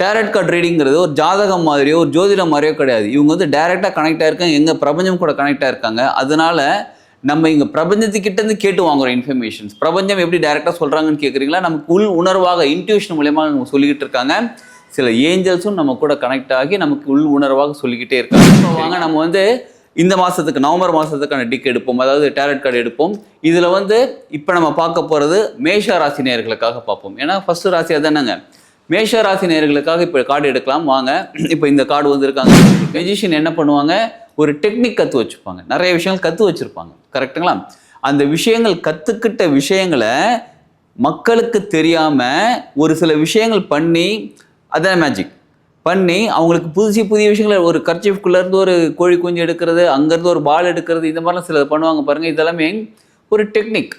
Tarot card ரீடிங்கிறது ஒரு ஜாதகம் மாதிரியோ ஒரு ஜோதிடம் மாதிரியோ கிடையாது. இவங்க வந்து டைரெக்டாக கனெக்ட் ஆயிருக்காங்க எங்கள் பிரபஞ்சம் கூட கனெக்ட் ஆயிருக்காங்க. அதனால நம்ம இங்கே பிரபஞ்சத்துக்கிட்ட இருந்து கேட்டு வாங்குறோம் இன்ஃபர்மேஷன்ஸ் பிரபஞ்சம் எப்படி டைரெக்டாக சொல்கிறாங்கன்னு கேட்குறீங்களா நமக்கு உள் உணர்வாக இன்ட்யூஷன் மூலயமா அவங்க சொல்லிக்கிட்டு இருக்காங்க. சில ஏஞ்சல்ஸும் நம்ம கூட கனெக்ட் ஆகி நமக்கு உள் உணர்வாக சொல்லிக்கிட்டே இருக்காங்க. இப்போ வாங்க நம்ம வந்து இந்த மாதத்துக்கு நவம்பர் மாதத்துக்கான டிக் எடுப்போம். அதாவது டேரட் கார்டு எடுப்போம். இதில் வந்து இப்போ நம்ம பார்க்க போகிறது மேஷ ராசி நேயர்களுக்காக பார்ப்போம். ஏன்னா ஃபர்ஸ்ட் ராசி அதானங்க மேஷ ராசி நேயர்களுக்காக இப்போ கார்டு எடுக்கலாம். வாங்க. இப்போ இந்த கார்டு வந்திருக்காங்க. மெஜிஷியன் என்ன பண்ணுவாங்க? ஒரு டெக்னிக் கற்று வச்சுப்பாங்க. நிறைய விஷயங்கள் கற்று வச்சுருப்பாங்க. கரெக்டுங்களா அந்த விஷயங்கள் கற்றுக்கிட்ட விஷயங்களை மக்களுக்கு தெரியாமல் ஒரு சில விஷயங்கள் பண்ணி அதான் மேஜிக் பண்ணி அவங்களுக்கு புதுசு புதிய விஷயங்களை ஒரு கர்ச்சிஃப்குள்ளேருந்து ஒரு கோழி குஞ்சு எடுக்கிறது அங்கேருந்து ஒரு பால் எடுக்கிறது இந்த மாதிரிலாம் சிலது பண்ணுவாங்க பாருங்கள் இதெல்லாமே ஒரு டெக்னிக்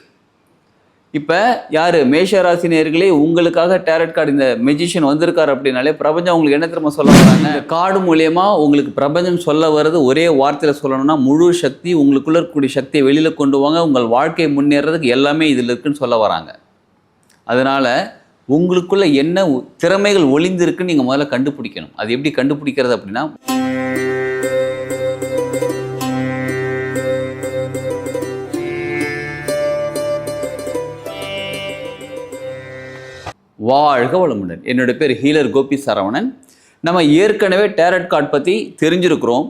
இப்போ யார்? மேஷராசி நேயர்களே உங்களுக்காக டேரட் கார்டு இந்த மெஜிஷியன் வந்திருக்காரு அப்படின்னாலே பிரபஞ்சம் உங்களுக்கு என்ன திரும்ப சொல்ல வராங்க? கார்டு மூலியமா உங்களுக்கு பிரபஞ்சம் சொல்ல வர்றது ஒரே வார்த்தையில் சொல்லணும்னா முழு சக்தி உங்களுக்குள்ள இருக்கக்கூடிய சக்தியை வெளியில் கொண்டு வாங்க உங்கள் வாழ்க்கை முன்னேறதுக்கு எல்லாமே இதில் இருக்குன்னு சொல்ல வராங்க. அதனால உங்களுக்குள்ள என்ன திறமைகள் ஒளிந்திருக்குன்னு நீங்கள் முதல்ல கண்டுபிடிக்கணும். அது எப்படி கண்டுபிடிக்கிறது அப்படின்னா வாழ்க வளமுடன். என்னோட பேர் ஹீலர் கோபி சரவணன். நம்ம ஏற்கனவே டேரட் கார்டு பற்றி தெரிஞ்சிருக்கிறோம்.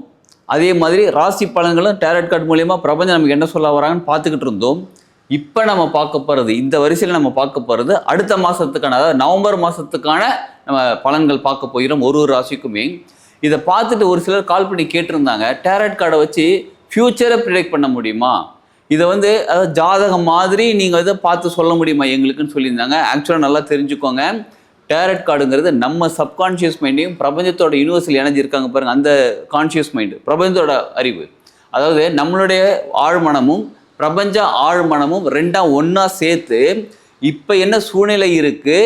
அதே மாதிரி ராசி பலன்களும் டேரட் கார்டு மூலியமாக பிரபஞ்சம் நமக்கு என்ன சொல்ல வராங்கன்னு பார்த்துக்கிட்டு இருந்தோம். இப்போ நம்ம பார்க்க போகிறது இந்த வரிசையில் நம்ம பார்க்க போகிறது அடுத்த மாதத்துக்கான அதாவது நவம்பர் மாதத்துக்கான நம்ம பலன்கள் பார்க்க போகிறோம் ஒரு ஒரு ராசிக்குமே. இதை பார்த்துட்டு ஒரு சிலர் கால் பண்ணி கேட்டிருந்தாங்க டேரட் கார்டை வச்சு ஃப்யூச்சரை ப்ரிடிக்ட் பண்ண முடியுமா? இதை வந்து அதாவது ஜாதகம் மாதிரி நீங்கள் இதை பார்த்து சொல்ல முடியுமா எங்களுக்குன்னு சொல்லியிருந்தாங்க. ஆக்சுவலாக நல்லா தெரிஞ்சுக்கோங்க. டேரட் கார்டுங்கிறது நம்ம சப்கான்ஷியஸ் மைண்டையும் பிரபஞ்சத்தோட யூனிவர்சல் இணைஞ்சு இருக்காங்க பாருங்க அந்த கான்ஷியஸ் மைண்டு பிரபஞ்சத்தோட அறிவு. அதாவது நம்மளுடைய ஆழ்மனமும் பிரபஞ்ச ஆழ்மனமும் ரெண்டாம் ஒன்றா சேர்த்து இப்போ என்ன சூழ்நிலை இருக்குது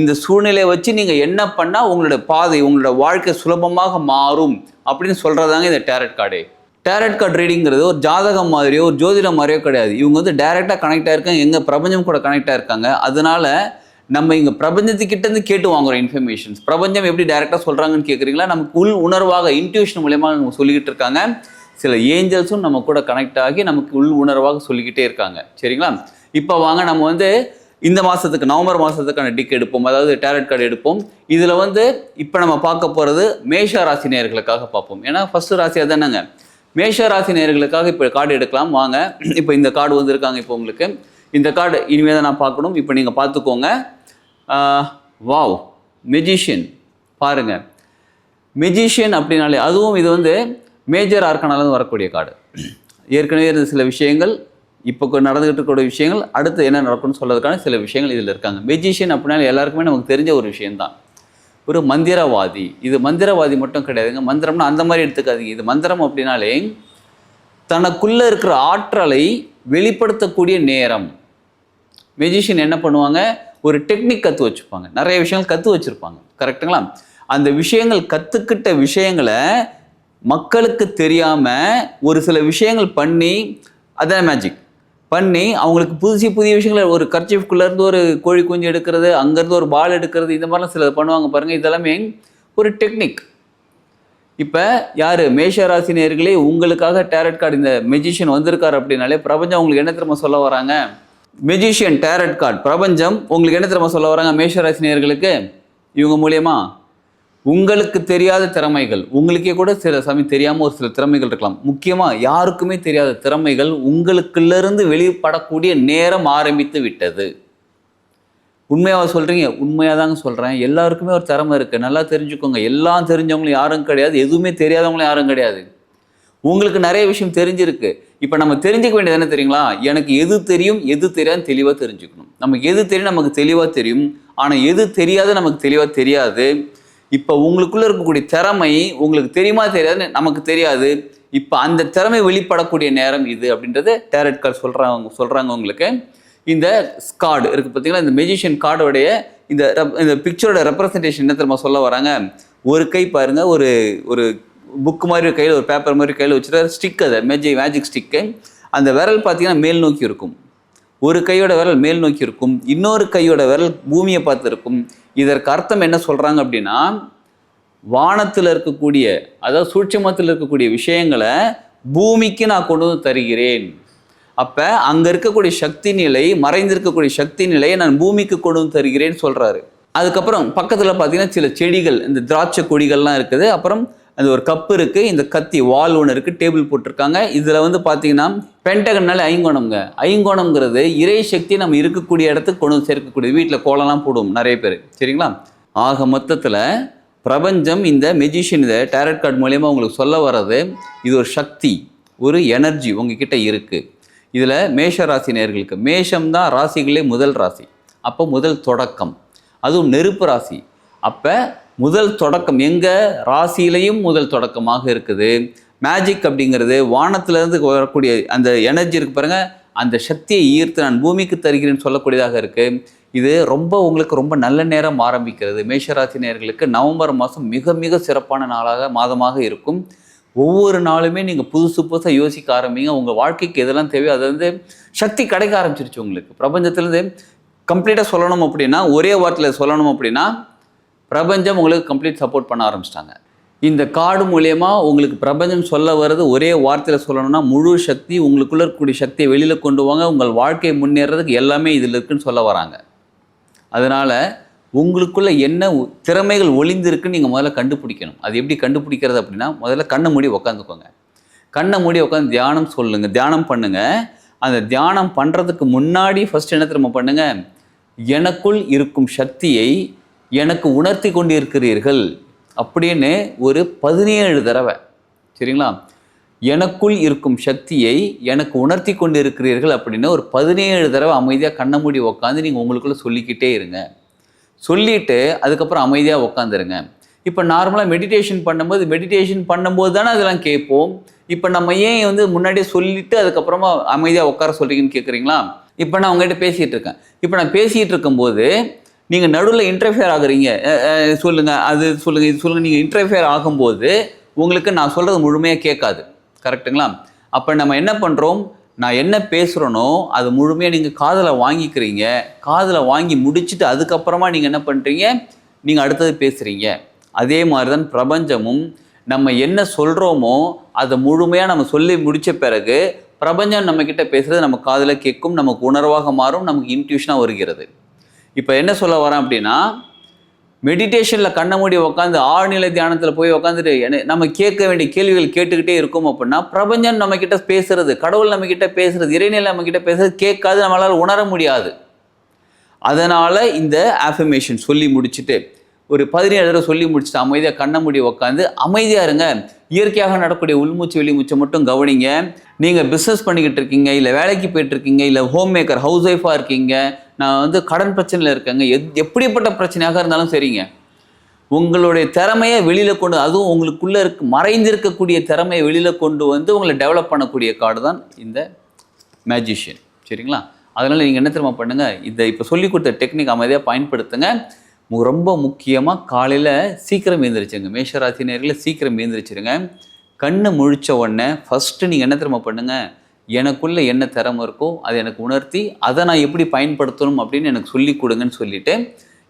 இந்த சூழ்நிலையை வச்சு நீங்கள் என்ன பண்ணால் உங்களோட பாதை உங்களோட வாழ்க்கை சுலபமாக மாறும் அப்படின்னு சொல்கிறதாங்க இந்த டேரட் கார்டு டேரட் கார்டு ரீடிங்கிறது ஒரு ஜாதகம் மாதிரியோ ஒரு ஜோதிடம் மாதிரியோ கிடையாது. இவங்க வந்து டைரெக்டாக கனெக்ட் ஆயிருக்காங்க எங்கள் பிரபஞ்சம் கூட கனெக்ட் ஆயிருக்காங்க. அதனால நம்ம இங்கே பிரபஞ்சத்துக்கிட்டேருந்து கேட்டு வாங்குறோம் இன்ஃபர்மேஷன்ஸ் பிரபஞ்சம் எப்படி டைரெக்டாக சொல்கிறாங்கன்னு கேட்குறீங்களா நமக்கு உள் உணர்வாக இன்ட்யூஷன் மூலயமா நம்ம சொல்லிக்கிட்டு இருக்காங்க. சில ஏஞ்சல்ஸும் நம்ம கூட கனெக்ட் ஆகி நமக்கு உள் உணர்வாக சொல்லிக்கிட்டே இருக்காங்க. சரிங்களா? இப்போ வாங்க நம்ம வந்து இந்த மாதத்துக்கு நவம்பர் மாதத்துக்கான டிக் எடுப்போம். அதாவது டேரட் கார்டு எடுப்போம். இதில் வந்து இப்போ நம்ம பார்க்க போகிறது மேஷ ராசி நேர்களுக்காக பார்ப்போம். ஏன்னா ஃபஸ்ட்டு ராசியாக தானேங்க. மேஷ ராசி இப்போ கார்டு எடுக்கலாம். வாங்க. இப்போ இந்த கார்டு வந்திருக்காங்க இப்போ உங்களுக்கு. இந்த கார்டு இனிமேல் தான் நான் பார்க்கணும். இப்போ நீங்கள் பார்த்துக்கோங்க. வாவ். மெஜிஷியன். பாருங்க. மெஜிஷியன் அப்படின்னாலே அதுவும் இது வந்து மேஜர் ஆர்கனாலேருந்து வரக்கூடிய கார்டு. ஏற்கனவே இருந்த சில விஷயங்கள் இப்போ நடந்துகிட்டு இருக்கக்கூடிய விஷயங்கள் அடுத்து என்ன நடக்கும்னு சொல்கிறதுக்கான சில விஷயங்கள் இதில் இருக்காங்க. மெஜிஷியன் அப்படின்னாலே எல்லாருக்குமே நமக்கு தெரிஞ்ச ஒரு விஷயம்தான். ஒரு மந்திரவாதி. இது மந்திரவாதி மட்டும் கிடையாதுங்க. மந்திரம்னா அந்த மாதிரி எடுத்துக்காதீங்க. இது மந்திரம் அப்படின்னாலே தனக்குள்ளே இருக்கிற ஆற்றலை வெளிப்படுத்தக்கூடிய நேரம். மெஜிஷியன் என்ன பண்ணுவாங்க? ஒரு டெக்னிக் கற்று வச்சுப்பாங்க. நிறைய விஷயங்கள் கற்று வச்சுருப்பாங்க. கரெக்டுங்களா அந்த விஷயங்கள் கற்றுக்கிட்ட விஷயங்களை மக்களுக்கு தெரியாமல் ஒரு சில விஷயங்கள் பண்ணி அதான் மேஜிக் பண்ணி அவங்களுக்கு புதுசு புதிய விஷயங்களை ஒரு கர்ச்சிஃப்குள்ளேருந்து ஒரு கோழி குஞ்சு எடுக்கிறது அங்கேருந்து ஒரு பால் எடுக்கிறது இந்த மாதிரிலாம் சிலது பண்ணுவாங்க பாருங்கள் இதெல்லாமே ஒரு டெக்னிக். இப்போ யார்? மேஷராசி நேர்களே உங்களுக்காக டேரட் கார்டு இந்த மெஜிஷியன் வந்திருக்காரு அப்படின்னாலே பிரபஞ்சம் உங்களுக்கு என்ன திரும்ப சொல்ல வராங்க? மெஜிஷியன் டேரட் கார்டு பிரபஞ்சம் உங்களுக்கு என்ன திரும்ப சொல்ல வராங்க? மேஷராசி நேர்களுக்கு இவங்க மூலியமாக உங்களுக்கு தெரியாத திறமைகள் உங்களுக்கே கூட சில சமயம் தெரியாமல் ஒரு சில திறமைகள் இருக்கலாம். முக்கியமாக யாருக்குமே தெரியாத திறமைகள் உங்களுக்குள்ளேருந்து வெளிப்படக்கூடிய நேரம் ஆரம்பித்து விட்டது. உண்மையாக சொல்கிறீங்க உண்மையாக தாங்க சொல்கிறேன் எல்லாருக்குமே ஒரு திறமை இருக்குது நல்லா தெரிஞ்சுக்கோங்க. எல்லாம் தெரிஞ்சவங்களும் யாரும் கிடையாது. எதுவுமே தெரியாதவங்களும் யாரும் கிடையாது. உங்களுக்கு நிறைய விஷயம் தெரிஞ்சிருக்கு. இப்போ நம்ம தெரிஞ்சுக்க வேண்டியது என்ன தெரியுங்களா? எனக்கு எது தெரியும் எது தெரியாதுன்னு தெளிவாக தெரிஞ்சுக்கணும். நமக்கு எது தெரியும் நமக்கு தெளிவாக தெரியும். ஆனால் எது தெரியாது நமக்கு தெளிவாக தெரியாது. இப்போ உங்களுக்குள்ள இருக்கக்கூடிய திறமை உங்களுக்கு தெரியுமா தெரியாது நமக்கு தெரியாது. இப்போ அந்த திறமை வெளிப்படக்கூடிய நேரம் இது அப்படின்றது டேரட் கார்டு சொல்கிறாங்க சொல்கிறாங்க உங்களுக்கு. இந்த ஸ்கார்டு இருக்கு பார்த்தீங்களா இந்த மெஜிஷியன் கார்டோடைய இந்த இந்த பிக்சரோட ரெப்ரசன்டேஷன் என்ன தெரியுமா சொல்ல வராங்க? ஒரு கை பாருங்க ஒரு ஒரு புக் மாதிரி ஒரு கையில் ஒரு பேப்பர் மாதிரி கையில் வச்சுட்டு ஸ்டிக் அது மேஜிக் மேஜிக் ஸ்டிக்கு அந்த விரல் பார்த்தீங்கன்னா மேல் நோக்கி இருக்கும். ஒரு கையோட விரல் மேல் நோக்கி இருக்கும். இன்னொரு கையோட விரல் பூமியை பார்த்து இருக்கும் இதற்கு அர்த்தம் என்ன சொல்கிறாங்க அப்படின்னா வானத்தில் இருக்கக்கூடிய அதாவது சூட்சமத்தில் இருக்கக்கூடிய விஷயங்களை பூமிக்கு நான் கொண்டு வந்து தருகிறேன். அப்போ அங்கே இருக்கக்கூடிய சக்தி நிலை மறைந்திருக்கக்கூடிய சக்தி நிலையை நான் பூமிக்கு கொண்டு வந்து தருகிறேன்னு சொல்கிறாரு அதுக்கப்புறம் பக்கத்தில் பார்த்தீங்கன்னா சில செடிகள் இந்த திராட்சை கொடிகள்லாம் இருக்குது. அப்புறம் அந்த ஒரு கப்பு இருக்குது இந்த கத்தி வால் ஒன்று இருக்குது டேபிள் போட்டிருக்காங்க. இதில் வந்து பார்த்தீங்கன்னா பென்டகன்னால ஐங்கோணம்ங்க. ஐங்கோணம்ங்கிறது இறை சக்தி நம்ம இருக்கக்கூடிய இடத்துக்கு கொண்டு வந்து வீட்டில் கோலம்லாம் போடுவோம் நிறைய பேர். சரிங்களா? ஆக மொத்தத்தில் பிரபஞ்சம் இந்த மெஜிஷியன் இதை டேரட் கார்டு மூலயமா உங்களுக்கு சொல்ல வர்றது இது ஒரு சக்தி ஒரு எனர்ஜி உங்ககிட்ட இருக்குது இதில் மேஷ ராசி நேர்களுக்கு மேஷம் தான் ராசிகளே முதல் ராசி. அப்போ முதல் தொடக்கம். அதுவும் நெருப்பு ராசி. அப்போ முதல் தொடக்கம் எங்கே? ராசியிலையும் முதல் தொடக்கமாக இருக்குது. மேஜிக் அப்படிங்கிறது வானத்திலேருந்து வரக்கூடிய அந்த எனர்ஜி இருக்கு பாருங்க. அந்த சக்தியை ஈர்த்து நான் பூமிக்கு தருகிறேன்னு சொல்லக்கூடியதாக இருக்குது இது ரொம்ப உங்களுக்கு ரொம்ப நல்ல நேரம் ஆரம்பிக்கிறது. மேஷராசி நேர்களுக்கு நவம்பர் மாதம் மிக மிக சிறப்பான நாளாக மாதமாக இருக்கும். ஒவ்வொரு நாளுமே நீங்கள் புதுசு புதுசாக யோசிக்க ஆரம்பிங்க. உங்கள் வாழ்க்கைக்கு எதெல்லாம் தேவையோ அது வந்து சக்தி கிடைக்க ஆரம்பிச்சிருச்சு உங்களுக்கு. பிரபஞ்சத்துலேருந்து கம்ப்ளீட்டாக சொல்லணும் அப்படின்னா ஒரே வார்த்தையில் சொல்லணும் அப்படின்னா பிரபஞ்சம் உங்களுக்கு கம்ப்ளீட் சப்போர்ட் பண்ண ஆரம்பிச்சிட்டாங்க. இந்த கார்டு மூலயமா உங்களுக்கு பிரபஞ்சம் சொல்ல வர்றது ஒரே வார்த்தையில் சொல்லணும்னா முழு சக்தி உங்களுக்குள்ள இருக்கக்கூடிய சக்தியை வெளியில் கொண்டு வாங்க உங்கள் வாழ்க்கையை முன்னேறதுக்கு எல்லாமே இதில் இருக்குன்னு சொல்ல வராங்க. அதனால் உங்களுக்குள்ள என்ன திறமைகள் ஒளிந்திருக்குன்னு நீங்கள் முதல்ல கண்டுபிடிக்கணும். அது எப்படி கண்டுபிடிக்கிறது அப்படின்னா முதல்ல கண்ணை மூடி உக்காந்துக்கோங்க. கண்ணை மூடி உட்காந்து தியானம் சொல்லுங்கள் தியானம் பண்ணுங்கள் அந்த தியானம் பண்ணுறதுக்கு முன்னாடி ஃபர்ஸ்ட் என்ன திரும்ப பண்ணுங்கள் எனக்குள் இருக்கும் சக்தியை எனக்கு உணர்த்தி கொண்டு இருக்கிறீர்கள் அப்படின்னு ஒரு பதினேழு தடவை சரிங்களா? எனக்குள் இருக்கும் சக்தியை எனக்கு உணர்த்தி கொண்டு இருக்கிறீர்கள் அப்படின்னு ஒரு பதினேழு தடவை அமைதியாக கண்ணை மூடி உக்காந்து நீங்கள் உங்களுக்குள்ளே சொல்லிக்கிட்டே இருங்க. சொல்லிட்டு அதுக்கப்புறம் அமைதியாக உக்காந்துருங்க. இப்போ நார்மலாக மெடிடேஷன் பண்ணும்போது மெடிடேஷன் பண்ணும்போது தானே அதெல்லாம் கேட்போம். இப்போ நம்ம ஏன் வந்து முன்னாடியே சொல்லிட்டு அதுக்கப்புறமா அமைதியாக உட்கார சொல்கிறீங்கன்னு கேட்குறீங்களா இப்போ நான் உங்கள்கிட்ட பேசிகிட்டு இருக்கேன். இப்போ நான் பேசிகிட்டு இருக்கும்போது நீங்கள் நடுவில் இன்டர்ஃபியர் ஆகுறீங்க. சொல்லுங்கள் சொல்லுங்க அது சொல்லுங்க இது சொல்லுங்க. நீங்கள் இன்டர்ஃபியர் ஆகும்போது உங்களுக்கு நான் சொல்கிறது முழுமையாக கேட்காது. கரெக்ட்டுங்களா? அப்போ நம்ம என்ன பண்ணுறோம் நான் என்ன பேசுகிறேனோ அது முழுமையாக நீங்கள் காதில் வாங்கிக்கிறீங்க. காதில் வாங்கி முடிச்சுட்டு அதுக்கப்புறமா நீங்கள் என்ன பண்ணுறீங்க நீங்கள் அடுத்தது பேசுகிறீங்க அதே மாதிரி தான் பிரபஞ்சமும் நம்ம என்ன சொல்கிறோமோ அதை முழுமையாக நம்ம சொல்லி முடித்த பிறகு பிரபஞ்சம் நம்மக்கிட்ட பேசுகிறது நம்ம காதில் கேட்கும் நமக்கு உணர்வாக மாறும் நமக்கு இன்ட்யூஷனாக வருகிறது. இப்போ என்ன சொல்ல வரேன் அப்படின்னா மெடிடேஷனில் கண்ண மூடி உட்காந்து ஆழ்நிலை தியானத்தில் போய் உட்காந்துட்டு என்ன- நம்ம கேட்க வேண்டிய கேள்விகள் கேட்டுக்கிட்டே இருக்கோம் அப்படின்னா பிரபஞ்சம் நம்மக்கிட்ட பேசுறது கடவுள் நம்மக்கிட்ட பேசுறது இறைநிலை நம்மக்கிட்ட பேசுறது கேட்காது நம்மளால் உணர முடியாது. அதனால் இந்த ஆஃபர்மேஷன் சொல்லி முடிச்சுட்டு ஒரு பதினேழு தடவை சொல்லி முடிச்சுட்டு அமைதியாக கண்ண மூடி உட்காந்து அமைதியாக இருங்க. இயற்கையாக நடக்கக்கூடிய உள்மூச்சு வெளிமூச்சை மட்டும் கவனிங்க. நீங்கள் பிஸ்னஸ் பண்ணிக்கிட்டு இருக்கீங்க இல்லை வேலைக்கு போயிட்டுருக்கீங்க இல்லை ஹோம் மேக்கர் ஹவுஸ் ஒய்ஃபாக இருக்கீங்க நான் வந்து கடன் பிரச்சனையில் இருக்கேங்க. எத் எப்படிப்பட்ட பிரச்சனையாக இருந்தாலும் சரிங்க. உங்களுடைய திறமையை வெளியில் கொண்டு அதுவும் உங்களுக்குள்ளே இருக்க மறைந்திருக்கக்கூடிய திறமையை வெளியில் கொண்டு வந்து உங்களை டெவலப் பண்ணக்கூடிய கார்டு தான் இந்த மேஜிஷியன் சரிங்களா? அதனால் நீங்கள் என்ன தெரியுமா பண்ணுங்கள் இதை இப்போ சொல்லி கொடுத்த டெக்னிக் அமைதியாக பயன்படுத்துங்க. ரொம்ப முக்கியமாக காலையில் சீக்கிரம் எழுந்திரிச்சுங்க மேஷராசி நேரில் சீக்கிரம் எழுந்திரிச்சிருங்க கண்ணை முழிச்ச உடனே ஃபஸ்ட்டு நீங்கள் என்ன திரும்ப பண்ணுங்கள் எனக்குள்ளே என்ன திறமை இருக்கோ அதை எனக்கு உணர்த்தி அதை நான் எப்படி பயன்படுத்தணும் அப்படின்னு எனக்கு சொல்லி கொடுங்கன்னு சொல்லிட்டு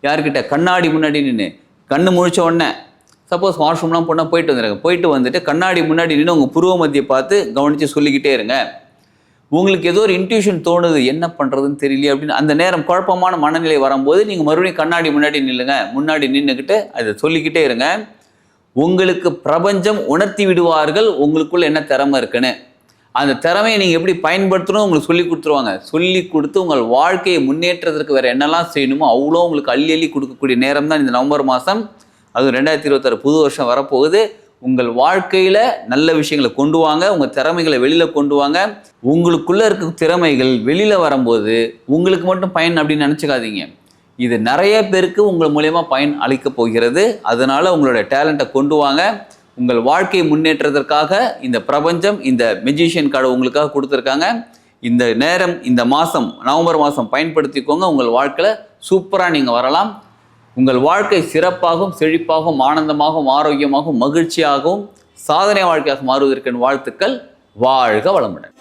யார்கிட்ட கண்ணாடி முன்னாடி நின்று கண்ணு முழிச்ச உடனே சப்போஸ் வாஷ்ரூம்லாம் போனால் போயிட்டு வந்துடுங்க போயிட்டு வந்துட்டு கண்ணாடி முன்னாடி நின்று உங்கள் புருவ மத்தியை பார்த்து கவனித்து சொல்லிக்கிட்டே இருங்க. உங்களுக்கு ஏதோ ஒரு இன்ட்யூஷன் தோணுது என்ன பண்ணுறதுன்னு தெரியல அப்படின்னு அந்த நேரம் குழப்பமான மனநிலை வரும்போது நீங்கள் மறுபடியும் கண்ணாடி முன்னாடி நில்லுங்க. முன்னாடி நின்றுக்கிட்டு அதை சொல்லிக்கிட்டே இருங்க. உங்களுக்கு பிரபஞ்சம் உணர்த்தி விடுவார்கள் உங்களுக்குள்ள என்ன திறமை இருக்குன்னு. அந்த திறமையை நீங்கள் எப்படி பயன்படுத்தணும் உங்களுக்கு சொல்லி கொடுத்துருவாங்க. சொல்லி கொடுத்து உங்கள் வாழ்க்கையை முன்னேற்றத்திற்கு வேறு என்னெல்லாம் செய்யணுமோ அவ்வளோ உங்களுக்கு அள்ளி அள்ளி கொடுக்கக்கூடிய நேரம் தான் இந்த நவம்பர் மாதம். அதுவும் ரெண்டாயிரத்தி இருபத்தாறு புது வருஷம் வரப்போகுது. உங்கள் வாழ்க்கையில் நல்ல விஷயங்களை கொண்டு வாங்க. உங்கள் திறமைகளை வெளியில் கொண்டு வாங்க. உங்களுக்குள்ளே இருக்க திறமைகள் வெளியில் வரும்போது உங்களுக்கு மட்டும் பயன் அப்படின்னு நினச்சிக்காதீங்க. இது நிறைய பேருக்கு உங்கள் மூலயமா பயன் அளிக்க போகிறது. அதனால் உங்களுடைய டேலண்ட்டை கொண்டு வாங்க. உங்கள் வாழ்க்கை முன்னேற்றத்திற்காக இந்த பிரபஞ்சம் இந்த மெஜிஷியன் கார்டு உங்களுக்காக கொடுத்துருக்காங்க. இந்த நேரம் இந்த மாதம் நவம்பர் மாதம் பயன்படுத்திக்கோங்க. உங்கள் வாழ்க்கையில் சூப்பராக நீங்கள் வரலாம். உங்கள் வாழ்க்கை சிறப்பாகவும் செழிப்பாகவும் ஆனந்தமாகவும் ஆரோக்கியமாகவும் மகிழ்ச்சியாகவும் சாதனை வாழ்க்கையாக மாறுவதற்கு வாழ்த்துக்கள். வாழ்க வளமுடன்.